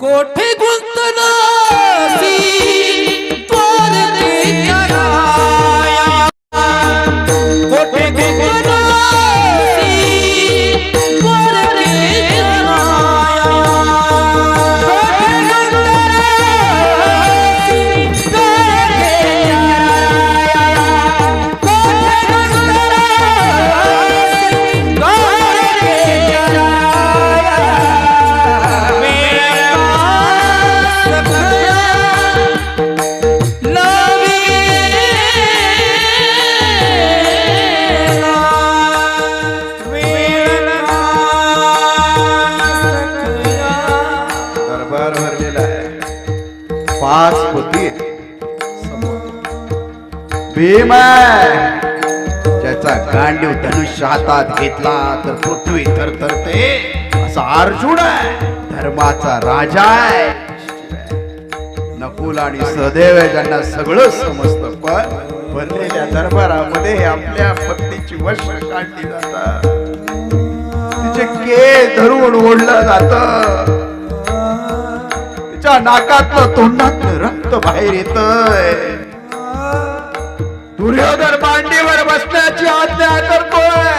कोठे गुंतनासी आज पाच पती भीम ज्याचा गांडीव धनुष्य हातात घेतला तर पृथ्वी थरथरते. असा अर्जुन आहे धर्माचा राजा आहे. नकुल आणि सहदेव ज्यांना सगळं समजतं पण भरलेल्या दरबारामध्ये आपल्या पत्नीची वश काढली जातात. तिचे के धरून ओढलं जात. तिच्या नाकातलं तोंडातलं रक्त बाहेर येतय. दुर्योधन मांडीवर बसण्याची आज्ञा करतोय.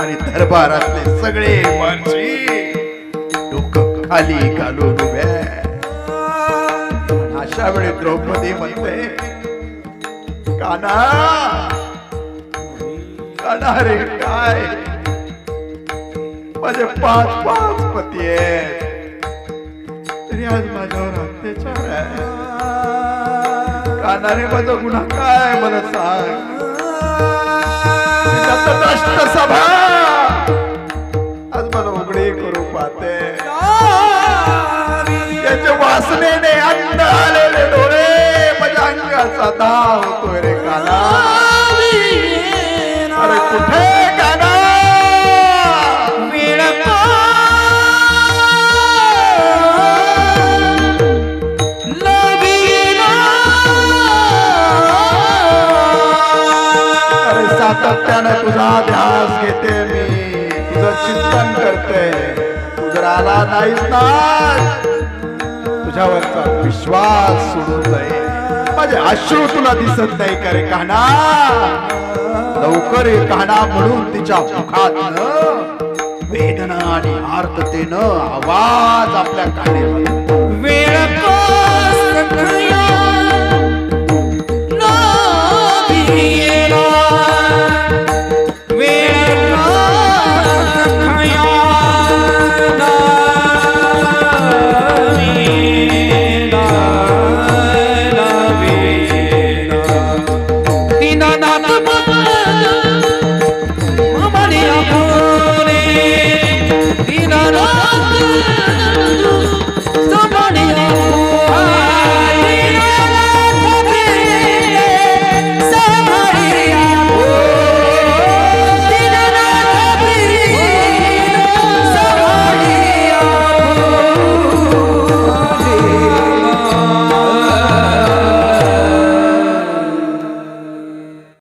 आणि दरबारातले सगळे डोकं खाली घालून उभ्या अशा वेळी द्रौपदी म्हणते काना काना रे काय? माझे पाच पाच पती आहेत. आज माझ्यावर अत्याचार आहे काना माझा गुन्हा काय मला सांग सभा. आज मला उघडे करू पाहते. त्याच्या वासनेने अंध आलेले डोळे माझ्या अंगाचा दाव होतोय रे काला अरे कुठे? तुझा ध्यास घेते मी. तुझं चिंतन करते. तू जर आला नाहीस ना तुझ्यावरचा विश्वास सोडून जाईल. माझे अश्रू तुला दिसत नाही का रे लवकर ये कान्हा म्हणून तिच्या मुखात वेदना आणि आर्ततेनं आवाज आपल्या कानेवर oh